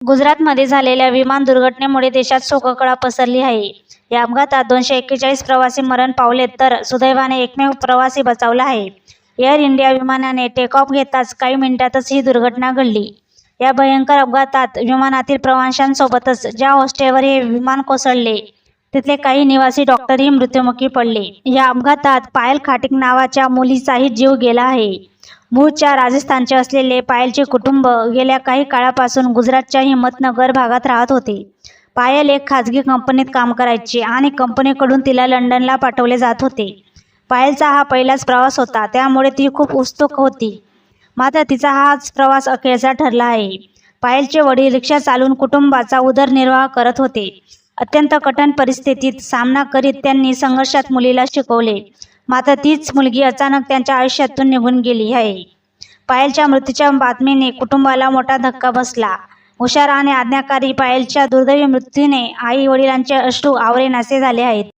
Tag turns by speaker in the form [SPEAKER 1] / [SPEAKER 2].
[SPEAKER 1] गुजरातमध्ये झालेल्या विमान दुर्घटनेमुळे देशात शोककळा पसरली आहे. या अपघातात दोनशे एक्केचाळीस प्रवासी मरण पावलेत तर सुदैवाने एकमेव प्रवासी बचावला आहे. एअर इंडिया विमानाने टेक ऑफ घेताच काही मिनिटातच ही दुर्घटना घडली. या भयंकर अपघातात विमानातील प्रवाशांसोबतच ज्या हॉस्टेलवर हे विमान कोसळले तिथले काही निवासी डॉक्टरही मृत्युमुखी पडले. या अपघातात पायल खाटिक नावाच्या मुलीचाही जीव गेला आहे. मूळच्या राजस्थानचे असलेले पायलचे कुटुंब गेल्या काही काळापासून गुजरातच्या हिंमतनगर भागात राहत होते. पायल एक खाजगी कंपनीत काम करायची आणि कंपनीकडून तिला लंडनला पाठवले जात होते. पायलचा हा पहिलाच प्रवास होता त्यामुळे ती खूप उत्सुक होती. मात्र तिचा हाच प्रवास अखेरचा ठरला आहे. पायलचे वडील रिक्षा चालवून कुटुंबाचा उदरनिर्वाह करत होते. अत्यंत कठीण परिस्थितीत सामना करीत त्यांनी संघर्षात मुलीला शिकवले. मात्र तीच मुलगी अचानक त्यांच्या आयुष्यातून निघून गेली आहे. पायलच्या मृत्यूच्या बातमीने कुटुंबाला मोठा धक्का बसला. हुशार आणि आज्ञाकारी पायलच्या दुर्दैवी मृत्यूने आई वडिलांचे अश्रू आवरेनासे झाले आहेत.